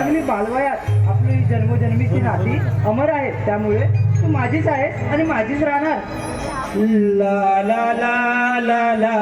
अगदी मी बालवयात आपली जन्मजन्मीची नाती अमर आहेत. त्यामुळे तू माझीच आहेस आणि माझीच राहणार. ला ला ला ला ला.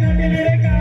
que